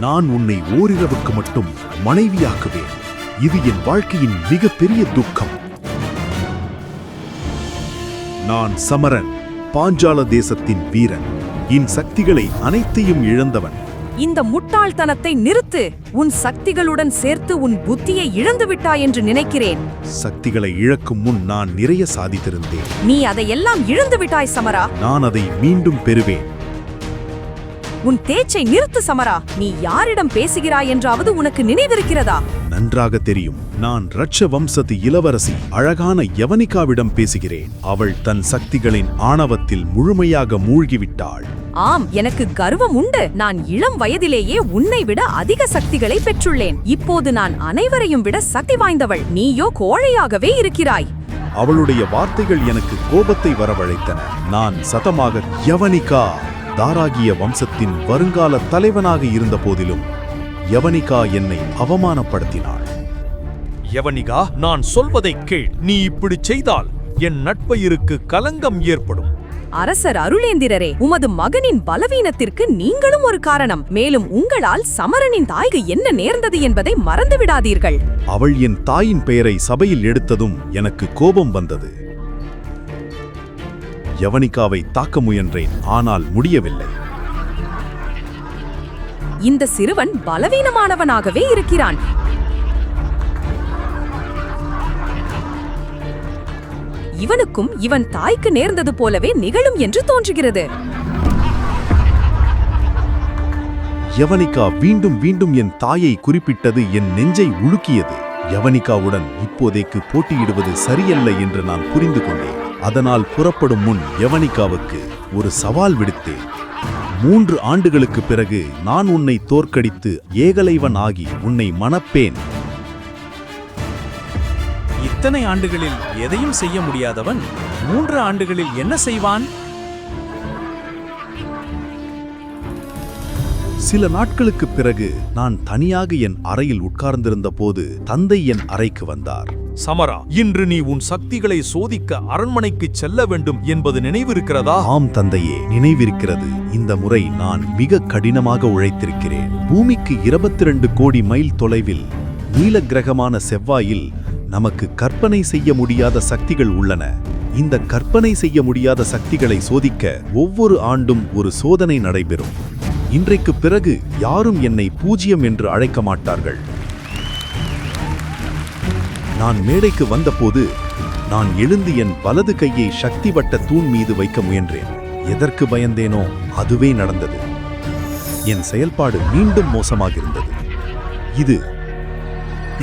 நான் உன்னை ஓரிரவுக்கு மட்டும் மனைவியாக்குவேன். இது என் வாழ்க்கையின் மிகப்பெரிய துக்கம். நான் சமரன் பாஞ்சால தேசத்தின் வீரன். என் சக்திகளை அனைத்தையும் இழந்தவன். இந்த முட்டாள்தனத்தை நிறுத்து. உன் சக்திகளுடன் சேர்த்து உன் புத்தியை இழந்து விட்டாய் என்று நினைக்கிறேன். சக்திகளை இழக்கும் முன் நான் நிறைய சாதித்திருந்தேன். நீ அதையெல்லாம் இழந்து விட்டாய் சமரா. நான் அதை மீண்டும் பெறுவேன். உன் பேச்சை நிறுத்து சமரா. நீ யாரிடம் பேசுகிறாய் என்றாவது உனக்கு நினைவிருக்கிறதா? நன்றாக தெரியும். நான் ரட்ச வம்சத்து இளவரசி அழகான யவனிகாவிடம் பேசுகிறேன். அவள் தன் சக்திகளின் ஆணவத்தில் முழுமையாக மூழ்கிவிட்டாள். ஆம் எனக்கு கர்வம் உண்டு. நான் இளம் வயதிலேயே உன்னை விட அதிக சக்திகளை பெற்றுள்ளேன். இப்போது நான் அனைவரையும் விட சக்தி வாய்ந்தவள். நீயோ கோழையாகவே இருக்கிறாய். அவளுடைய வார்த்தைகள் எனக்கு கோபத்தை வரவழைத்தன. நான் சதமாக யவனிகா! தாராகிய வம்சத்தின் வருங்கால தலைவனாக இருந்த போதிலும் யவனிகா என்னை அவமானப்படுத்தினாள். யவனிகா நான் சொல்வதைக் கேள். நீ இப்படி செய்தால் என் நட்பயிருக்கு கலங்கம் ஏற்படும். அரசர் அருளேந்திரரே உமது மகனின் பலவீனத்திற்கு நீங்களும் ஒரு காரணம். மேலும் உங்களால் சமரனின் தாய்க்கு என்ன நேர்ந்தது என்பதை மறந்து விடாதீர்கள் அவள் என் தாயின் பெயரை சபையில் எடுத்ததும் எனக்கு கோபம் வந்தது. யவனிகாவை தாக்க முயன்றேன் ஆனால் முடியவில்லை. இந்த சிறுவன் பலவீனமானவனாகவே இருக்கிறான். இவனுக்கும் இவன் தாய்க்கு நேர்ந்தது போலவே நிகழும் என்று தோன்றுகிறது. யவனிகா மீண்டும் மீண்டும் என் தாயை குறிப்பிட்டது என் நெஞ்சை உலுக்கியது. யவனிகாவுடன் இப்போதைக்கு போட்டியிடுவது சரியல்ல என்று நான் புரிந்து கொண்டேன். அதனால் புறப்படும் முன் யவனிகாவுக்கு ஒரு சவால் விடுத்தேன். மூன்று ஆண்டுகளுக்கு பிறகு நான் உன்னை தோற்கடித்து ஏகலைவன் ஆகி உன்னை மணப்பேன். இத்தனை ஆண்டுகளில் எதையும் செய்ய முடியாதவன் மூன்று ஆண்டுகளில் என்ன செய்வான்? சில நாட்களுக்குப் பிறகு நான் தனியாக என் அறையில் உட்கார்ந்திருந்த போது தந்தை என் அறைக்கு வந்தார். சமரா இன்று நீ உன் சக்திகளை சோதிக்க அரண்மனைக்கு செல்ல வேண்டும் என்பது நினைவிருக்கிறதா? ஆம் தந்தையே நினைவிருக்கிறது. இந்த முறை நான் மிக கடினமாக உழைத்திருக்கிறேன். பூமிக்கு இருபத்தி ரெண்டு கோடி மைல் தொலைவில் நீல கிரகமான செவ்வாயில் நமக்கு கற்பனை செய்ய முடியாத சக்திகள் உள்ளன. இந்த கற்பனை செய்ய முடியாத சக்திகளை சோதிக்க ஒவ்வொரு ஆண்டும் ஒரு சோதனை நடைபெறும். இன்றைக்கு பிறகு யாரும் என்னை பூஜ்யம் என்று அழைக்க மாட்டார்கள். நான் மேடைக்கு வந்தபோது நான் எழுந்து என் வலது கையை சக்தி வட்ட தூண் மீது வைக்க முயன்றேன். எதற்கு பயந்தேனோ அதுவே நடந்தது. என் செயல்பாடு மீண்டும் மோசமாகிருந்தது இது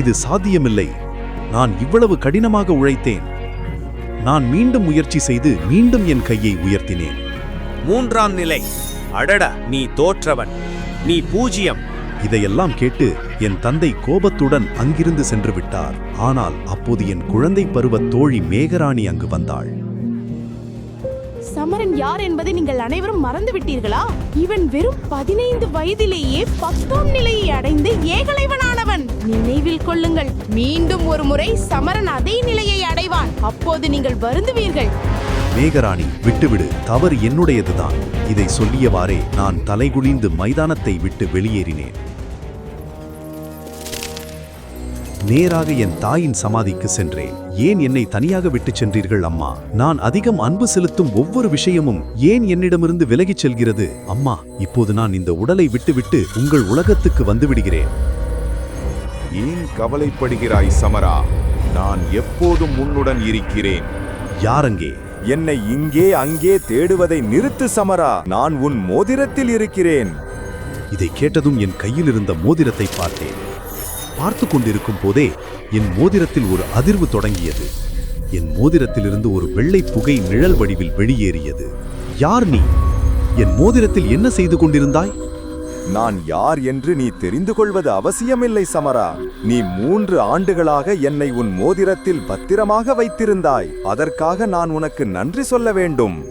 இது சாத்தியமில்லை. நான் இவ்வளவு கடினமாக உழைத்தேன். நான் மீண்டும் முயற்சி செய்து மீண்டும் என் கையை உயர்த்தினேன். மூன்றாம் நிலை. அடடா நீ தோற்றவன் நீ பூஜ்யம். இதையெல்லாம் கேட்டு என் தந்தை கோபத்துடன் அங்கிருந்து சென்று விட்டார். ஆனால் அப்போது என் குழந்தை பருவத் தோழி மேகராணி அங்கு வந்தாள். சமரன் யார் என்பதை நீங்கள் அனைவரும் மறந்து விட்டீர்களா? இவன் வெறும் பதினைந்து வயதிலேயே பத்தாம் நிலையை அடைந்து ஏகலைவனானவன். நினைவில் கொள்ளுங்கள் மீண்டும் ஒரு முறை சமரன் அதே நிலையை அடைவான். அப்போது நீங்கள் வருந்துவீர்கள். மேகராணி விட்டுவிடு தவறு என்னுடையதுதான். இதை சொல்லியவாறே நான் தலைகுனிந்து மைதானத்தை விட்டு வெளியேறினேன். நேராக என் தாயின் சமாதிக்கு சென்றேன். ஏன் என்னை தனியாக விட்டுச் சென்றீர்கள் அம்மா? நான் அதிகம் அன்பு செலுத்தும் ஒவ்வொரு விஷயமும் ஏன் என்னிடமிருந்து விலகிச் செல்கிறது? அம்மா இப்போது நான் இந்த உடலை விட்டுவிட்டு உங்கள் உலகத்துக்கு வந்து விடுகிறேன் ஏன் கவலைப்படுகிறாய் சமரா? நான் எப்போதும் உன்னுடன் இருக்கிறேன். யாரங்கே என்னை இங்கே அங்கே தேடுவதை நிறுத்து சமரா. நான் உன் மோதிரத்தில் இருக்கிறேன். இதை கேட்டதும் என் கையில் இருந்த மோதிரத்தை பார்த்தேன். பார்த்து கொண்டிருக்கும் போதே என் மோதிரத்தில் ஒரு அதிர்வு தொடங்கியது. என் மோதிரத்திலிருந்து ஒரு வெள்ளை புகை நிழல் வடிவில் வெளியேறியது. யார் நீ? என் மோதிரத்தில் என்ன செய்து கொண்டிருந்தாய்? நான் யார் என்று நீ தெரிந்து கொள்வது அவசியமில்லை சமரா. நீ மூன்று ஆண்டுகளாக என்னை உன் மோதிரத்தில் பத்திரமாக வைத்திருந்தாய். அதற்காக நான் உனக்கு நன்றி சொல்ல வேண்டும்.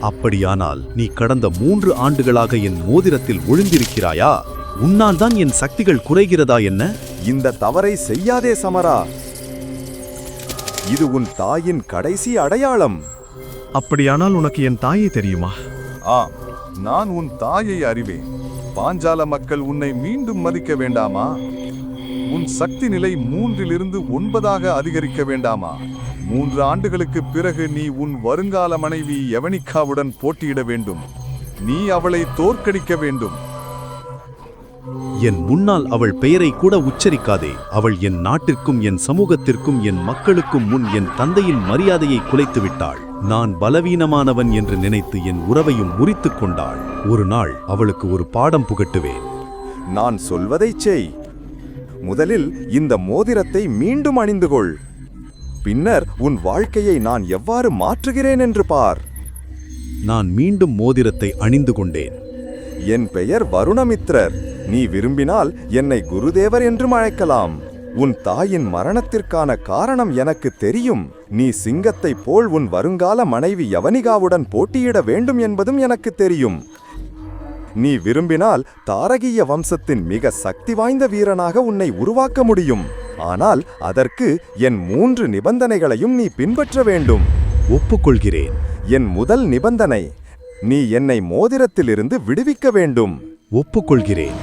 அப்படியானால் நீ கடந்த மூன்று ஆண்டுகளாக என் மோதிரத்தில் ஒழுந்திருக்கிறாயா உன்னால் தான் என் சக்திகள் குறைகிறதா என்ன? இந்த தவறை செய்யாதே சமரா. இது உன் தாயின் கடைசி அடையாளம். அப்படியானால் உனக்கு என் தாயை தெரியுமா? ஆ நான் உன் தாயை அறிவேன். பாஞ்சால மக்கள் உன்னை மீண்டும் மதிக்க வேண்டாமா? உன் சக்தி நிலை மூன்றிலிருந்து ஒன்பதாக அதிகரிக்க வேண்டாமா? மூன்று ஆண்டுகளுக்கு பிறகு நீ உன் வருங்கால மனைவி யவனிகாவுடன் போட்டியிட வேண்டும். நீ அவளை தோற்கடிக்க வேண்டும். என் முன்னால் அவள் பெயரை கூட உச்சரிக்காதே. அவள் என் நாட்டிற்கும் என் சமூகத்திற்கும் என் மக்களுக்கும் முன் என் தந்தையின் மரியாதையை குலைத்து விட்டாள். நான் பலவீனமானவன் என்று நினைத்து என் உறவையும் முறித்துக் கொண்டாள். ஒரு நாள் அவளுக்கு ஒரு பாடம் புகட்டுவேன். நான் சொல்வதைச் செய். முதலில் இந்த மோதிரத்தை மீண்டும் அணிந்து கொள். பின்னர் உன் வாழ்க்கையை நான் எவ்வாறு மாற்றுகிறேன் என்று பார். நான் மீண்டும் மோதிரத்தை அணிந்து கொண்டேன். என் பெயர் வருணமித்ரர். நீ விரும்பினால் என்னை குருதேவர் என்றும் அழைக்கலாம். உன் தாயின் மரணத்திற்கான காரணம் எனக்கு தெரியும். நீ சிங்கத்தைப் போல் உன் வருங்கால மனைவி யவனிகாவுடன் போட்டியிட வேண்டும் என்பதும் எனக்கு தெரியும். நீ விரும்பினால் தாரகீய வம்சத்தின் மிக சக்தி வாய்ந்த வீரனாக உன்னை உருவாக்க முடியும். ஆனால் அதற்கு என் மூன்று நிபந்தனைகளையும் நீ பின்பற்ற வேண்டும். ஒப்புக்கொள்கிறேன். என் முதல் நிபந்தனை நீ என்னை மோதிரத்திலிருந்து விடுவிக்க வேண்டும். ஒப்புக்கொள்கிறேன்.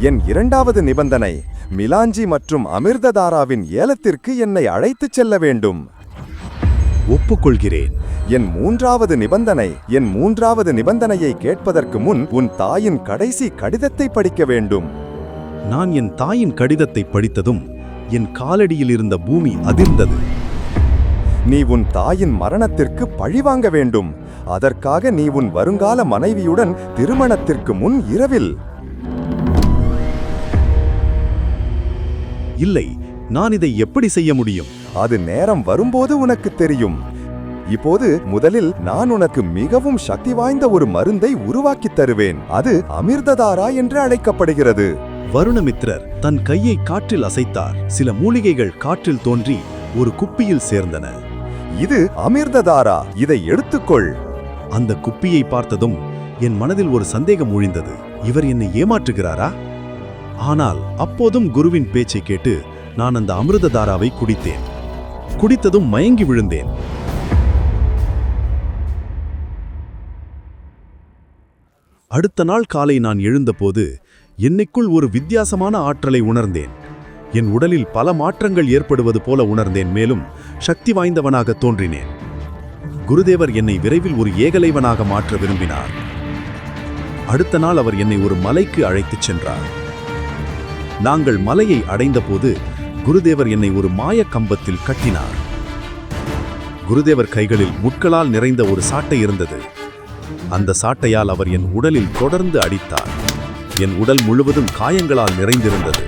என் இரண்டாவது நிபந்தனை மிலாஞ்சி மற்றும் அமிர்ததாராவின் ஏலத்திற்கு என்னை அழைத்துச் செல்ல வேண்டும். ஒப்புக்கொள்கிறேன். என் மூன்றாவது நிபந்தனை என் மூன்றாவது நிபந்தனையை கேட்பதற்கு முன் உன் தாயின் கடைசி கடிதத்தை படிக்க வேண்டும். நான் என் தாயின் கடிதத்தை படித்ததும் என் காலடியில் இருந்த பூமி அதிர்ந்தது. நீ உன் தாயின் மரணத்திற்கு பழிவாங்க வேண்டும். அதற்காக நீ உன் வருங்கால மனைவியுடன் திருமணத்திற்கு முன் இரவில். இல்லை நான் இதை எப்படி செய்ய முடியும்? அது நேரம் வரும்போது உனக்கு தெரியும். இப்போது முதலில் நான் உனக்கு மிகவும் சக்தி வாய்ந்த ஒரு மருந்தை உருவாக்கித் தருவேன். அது அமிர்ததாரா என்று அழைக்கப்படுகிறது. வருணமித்ரர் தன் கையை காற்றில் அசைத்தார். சில மூலிகைகள் காற்றில் தோன்றி ஒரு குப்பியில் சேர்ந்தன. இது அமிர்ததாரா? இதை எடுத்துக்கொள். அந்த குப்பியை பார்த்ததும் என் மனதில் ஒரு சந்தேகம் ஒழிந்தது. இவர் என்னை ஏமாற்றுகிறாரா? ஆனால் அப்போதும் குருவின் பேச்சை கேட்டு நான் அந்த அமிர்ததாராவை குடித்தேன். குடித்ததும் மயங்கி விழுந்தேன். அடுத்த நாள் காலை நான் எழுந்தபோது என்னைக்குள் ஒரு வித்தியாசமான ஆற்றலை உணர்ந்தேன். என் உடலில் பல மாற்றங்கள் ஏற்படுவது போல உணர்ந்தேன் மேலும் சக்தி வாய்ந்தவனாக தோன்றினேன். குருதேவர் என்னை விரைவில் ஒரு ஏகலைவனாக மாற்ற விரும்பினார். அடுத்த நாள் அவர் என்னை ஒரு மலைக்கு அழைத்துச் சென்றார். நாங்கள் மலையை அடைந்தபோது குருதேவர் என்னை ஒரு மாய கம்பத்தில் கட்டினார். குருதேவர் கைகளில் முட்களால் நிறைந்த ஒரு சாட்டை இருந்தது. அந்த சாட்டையால் அவர் என் உடலில் தொடர்ந்து அடித்தார். என் உடல் முழுவதும் காயங்களால் நிறைந்திருந்தது.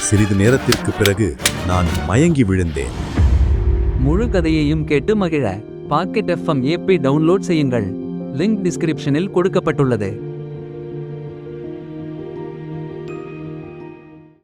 சிறிது நேரத்திற்கு பிறகு நான் மயங்கி விழுந்தேன். முழு கதையையும் கேட்டு மகிழ. பாக்கெட் எஃப்எம் ஏபி டவுன்லோட் செய்யுங்கள். லிங்க் டிஸ்கிரிப்ஷனில் கொடுக்கப்பட்டுள்ளது.